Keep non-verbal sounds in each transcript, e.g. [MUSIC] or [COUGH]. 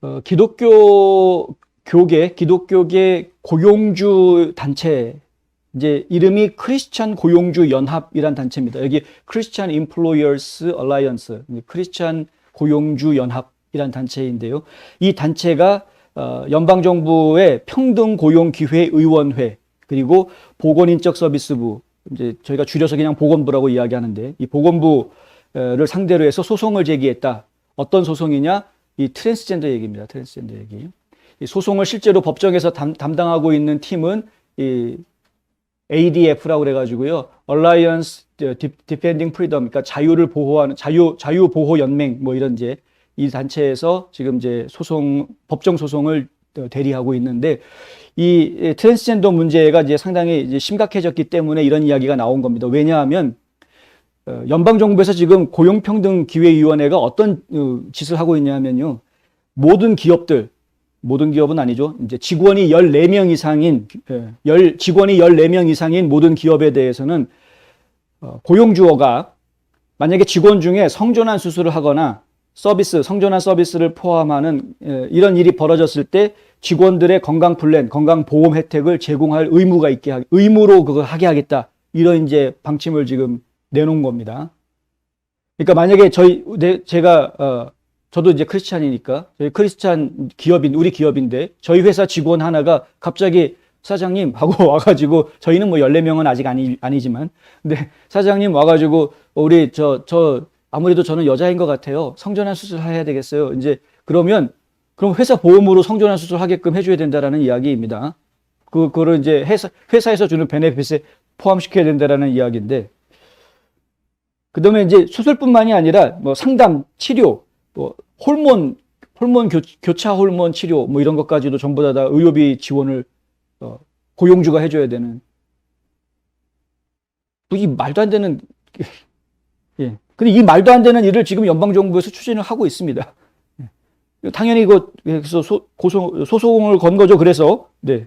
어, 기독교 교계, 기독교계 고용주 단체 이제 이름이 크리스천 고용주 연합이란 단체입니다. 여기 크리스천 임플로이어스 얼라이언스, 크리스천 고용주 연합이란 단체인데요. 이 단체가 어, 연방 정부의 평등 고용 기회 의원회 그리고 보건인적 서비스부 이제 저희가 줄여서 그냥 보건부라고 이야기하는데 이 보건부를 상대로 해서 소송을 제기했다. 어떤 소송이냐? 이 트랜스젠더 얘기입니다. 트랜스젠더 얘기. 이 소송을 실제로 법정에서 담, 담당하고 있는 팀은 이 ADF라고 그래가지고요. Alliance Defending Freedom, 그러니까 자유를 보호하는 자유 자유 보호 연맹 뭐 이런 이제 이 단체에서 지금 이제 소송 법정 소송을 대리하고 있는데 이 트랜스젠더 문제가 이제 상당히 이제 심각해졌기 때문에 이런 이야기가 나온 겁니다. 왜냐하면 어, 연방 정부에서 지금 고용평등기회위원회가 어떤 어, 짓을 하고 있냐면요. 모든 기업들 모든 기업은 아니죠. 이제 직원이 14명 이상인, 예, 열, 직원이 14명 이상인 모든 기업에 대해서는 어, 고용주어가 만약에 직원 중에 성전환 수술을 하거나 서비스, 성전환 서비스를 포함하는 예, 이런 일이 벌어졌을 때 직원들의 건강 플랜, 건강 보험 혜택을 제공할 의무가 있게 하, 의무로 그걸 하게 하겠다. 이런 이제 방침을 지금 내놓은 겁니다. 그러니까 만약에 저희, 내, 제가, 어, 저도 이제 크리스찬이니까 저희 크리스찬 기업인 우리 기업인데 저희 회사 직원 하나가 갑자기 사장님 하고 [LAUGHS] 와가지고 저희는 뭐 14명은 아직 아니, 아니지만 근데 사장님 와가지고 우리 저저 아무래도 저는 여자인 것 같아요. 성전환 수술 해야 되겠어요. 이제 그러면 그럼 회사 보험으로 성전환 수술 하게끔 해줘야 된다라는 이야기입니다. 그 그거를 이제 회사 회사에서 주는 베네핏에 포함시켜야 된다라는 이야기인데 그 다음에 이제 수술뿐만이 아니라 뭐 상담 치료 뭐 호르몬 호르몬 교, 교차 호르몬 치료 뭐 이런 것까지도 전부 다, 다 의료비 지원을 어, 고용주가 해줘야 되는 이 말도 안 되는 예. 근데 이 말도 안 되는 일을 지금 연방 정부에서 추진을 하고 있습니다. 예. 당연히 이거 그래서 소, 고소, 소송을 건 거죠. 그래서 네.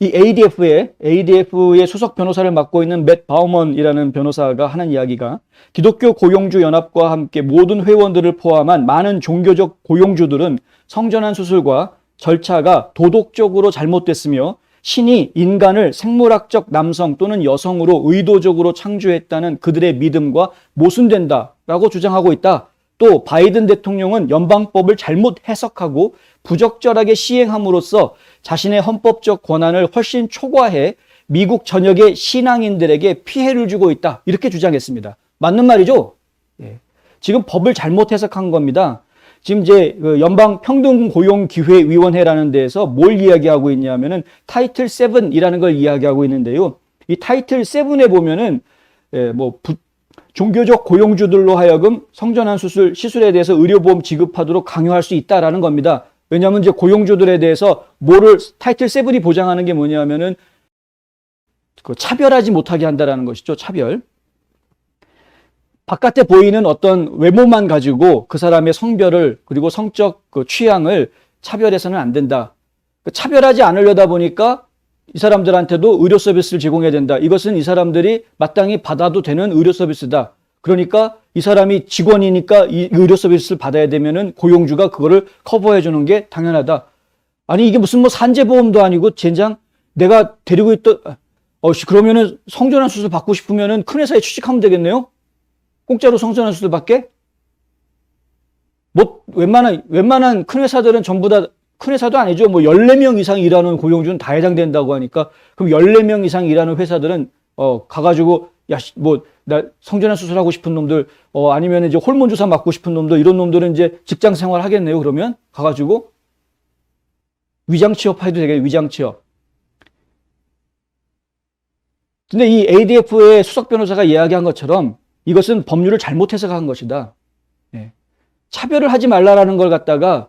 이 ADF의 ADF의 수석 변호사를 맡고 있는 맷 바우먼이라는 변호사가 하는 이야기가 기독교 고용주 연합과 함께 모든 회원들을 포함한 많은 종교적 고용주들은 성전환 수술과 절차가 도덕적으로 잘못됐으며 신이 인간을 생물학적 남성 또는 여성으로 의도적으로 창조했다는 그들의 믿음과 모순된다라고 주장하고 있다. 또 바이든 대통령은 연방법을 잘못 해석하고 부적절하게 시행함으로써 자신의 헌법적 권한을 훨씬 초과해 미국 전역의 신앙인들에게 피해를 주고 있다. 이렇게 주장했습니다. 맞는 말이죠? 예. 지금 법을 잘못 해석한 겁니다. 지금 이제 그 연방 평등 고용 기회 위원회라는 데에서 뭘 이야기하고 있냐면은 타이틀 7이라는 걸 이야기하고 있는데요. 이 타이틀 7에 보면은 예, 뭐 부, 종교적 고용주들로 하여금 성전환 수술 시술에 대해서 의료보험 지급하도록 강요할 수 있다라는 겁니다. 왜냐하면 이제 고용주들에 대해서 뭐를 타이틀 7이 보장하는 게 뭐냐면은 그 차별하지 못하게 한다라는 것이죠. 차별. 바깥에 보이는 어떤 외모만 가지고 그 사람의 성별을 그리고 성적 그 취향을 차별해서는 안 된다. 그 차별하지 않으려다 보니까 이 사람들한테도 의료 서비스를 제공해야 된다. 이것은 이 사람들이 마땅히 받아도 되는 의료 서비스다. 그러니까 이 사람이 직원이니까 이 의료 서비스를 받아야 되면은 고용주가 그거를 커버해 주는 게 당연하다. 아니 이게 무슨 뭐 산재보험도 아니고 젠장 내가 데리고 있던 어 그러면은 성전환 수술 받고 싶으면은 큰 회사에 취직하면 되겠네요. 공짜로 성전환 수술 받게? 뭐 웬만한 웬만한 큰 회사들은 전부 다 큰 회사도 아니죠. 뭐 14명 이상 일하는 고용주는 다 해당된다고 하니까 그럼 14명 이상 일하는 회사들은 어 가가지고 야 뭐 나 성전환 수술하고 싶은 놈들 어 아니면 이제 호르몬 주사 맞고 싶은 놈들 이런 놈들은 이제 직장 생활 하겠네요. 그러면 가가지고 위장 취업해도 되겠네. 위장 취업. 근데 이 ADF의 수석 변호사가 이야기한 것처럼 이것은 법률을 잘못 해석한 것이다. 예. 차별을 하지 말라라는 걸 갖다가 어,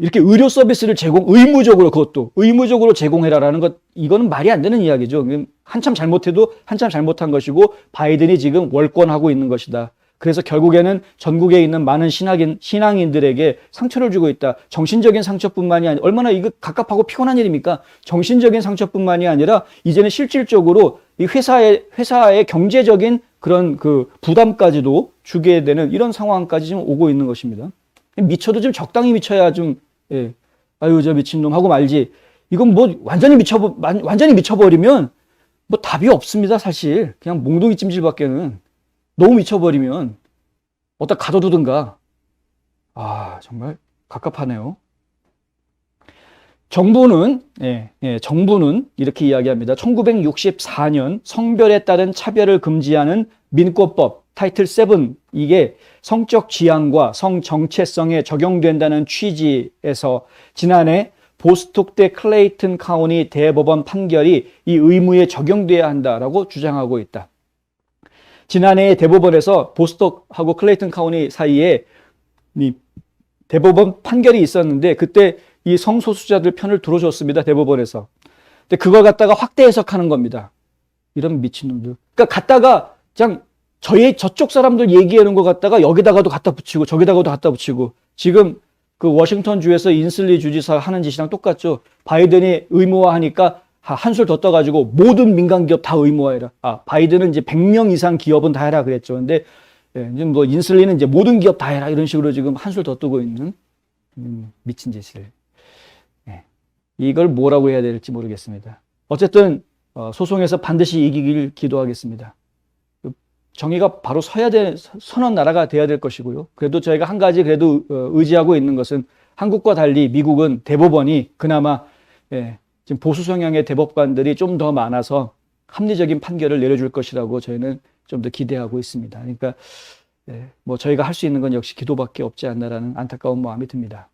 이렇게 의료 서비스를 제공 의무적으로 그것도 의무적으로 제공해라라는 것 이거는 말이 안 되는 이야기죠. 한참 잘못해도 한참 잘못한 것이고 바이든이 지금 월권하고 있는 것이다. 그래서 결국에는 전국에 있는 많은 신학인 신앙인들에게 상처를 주고 있다. 정신적인 상처뿐만이 아니라 얼마나 이거 갑갑하고 피곤한 일입니까? 정신적인 상처뿐만이 아니라 이제는 실질적으로 이 회사의 회사의 경제적인 그런 그 부담까지도 주게 되는 이런 상황까지 지금 오고 있는 것입니다. 미쳐도 좀 적당히 미쳐야 좀, 예, 아유, 저 미친놈 하고 말지. 이건 뭐 완전히 미쳐, 완전히 미쳐버리면 뭐 답이 없습니다, 사실. 그냥 몽둥이 찜질밖에는. 너무 미쳐버리면 어디다 가둬두든가. 아, 정말 갑갑하네요. 정부는, 예, 예, 정부는 이렇게 이야기합니다. 1964년 성별에 따른 차별을 금지하는 민권법 타이틀 7 이게 성적 지향과 성 정체성에 적용된다는 취지에서 지난해 보스톡대 클레이튼 카운티 대법원 판결이 이 의무에 적용돼야 한다라고 주장하고 있다. 지난해 대법원에서 보스톡하고 클레이튼 카운티 사이에 이 대법원 판결이 있었는데 그때 이 성소수자들 편을 들어줬습니다. 대법원에서. 근데 그걸 갖다가 확대 해석하는 겁니다. 이런 미친놈들. 그러니까 갖다가 그냥 저희 저쪽 사람들 얘기하는 거 갖다가 여기다가도 갖다 붙이고 저기다가도 갖다 붙이고 지금 그 워싱턴 주에서 인슬리 주지사 하는 짓이랑 똑같죠. 바이든이 의무화하니까 한술 더 떠가지고 모든 민간 기업 다 의무화해라. 아 바이든은 이제 100명 이상 기업은 다 해라 그랬죠. 근데 예, 뭐 인슬리는 이제 모든 기업 다 해라 이런 식으로 지금 한술 더 뜨고 있는 음, 미친 짓을. 예. 이걸 뭐라고 해야 될지 모르겠습니다. 어쨌든 어, 소송에서 반드시 이기길 기도하겠습니다. 그 정의가 바로 서야 돼 선언 나라가 돼야 될 것이고요. 그래도 저희가 한 가지 그래도 어, 의지하고 있는 것은 한국과 달리 미국은 대법원이 그나마 예, 지금 보수 성향의 대법관들이 좀 더 많아서 합리적인 판결을 내려줄 것이라고 저희는 좀 더 기대하고 있습니다. 그러니까 예, 뭐 저희가 할 수 있는 건 역시 기도밖에 없지 않나라는 안타까운 마음이 듭니다.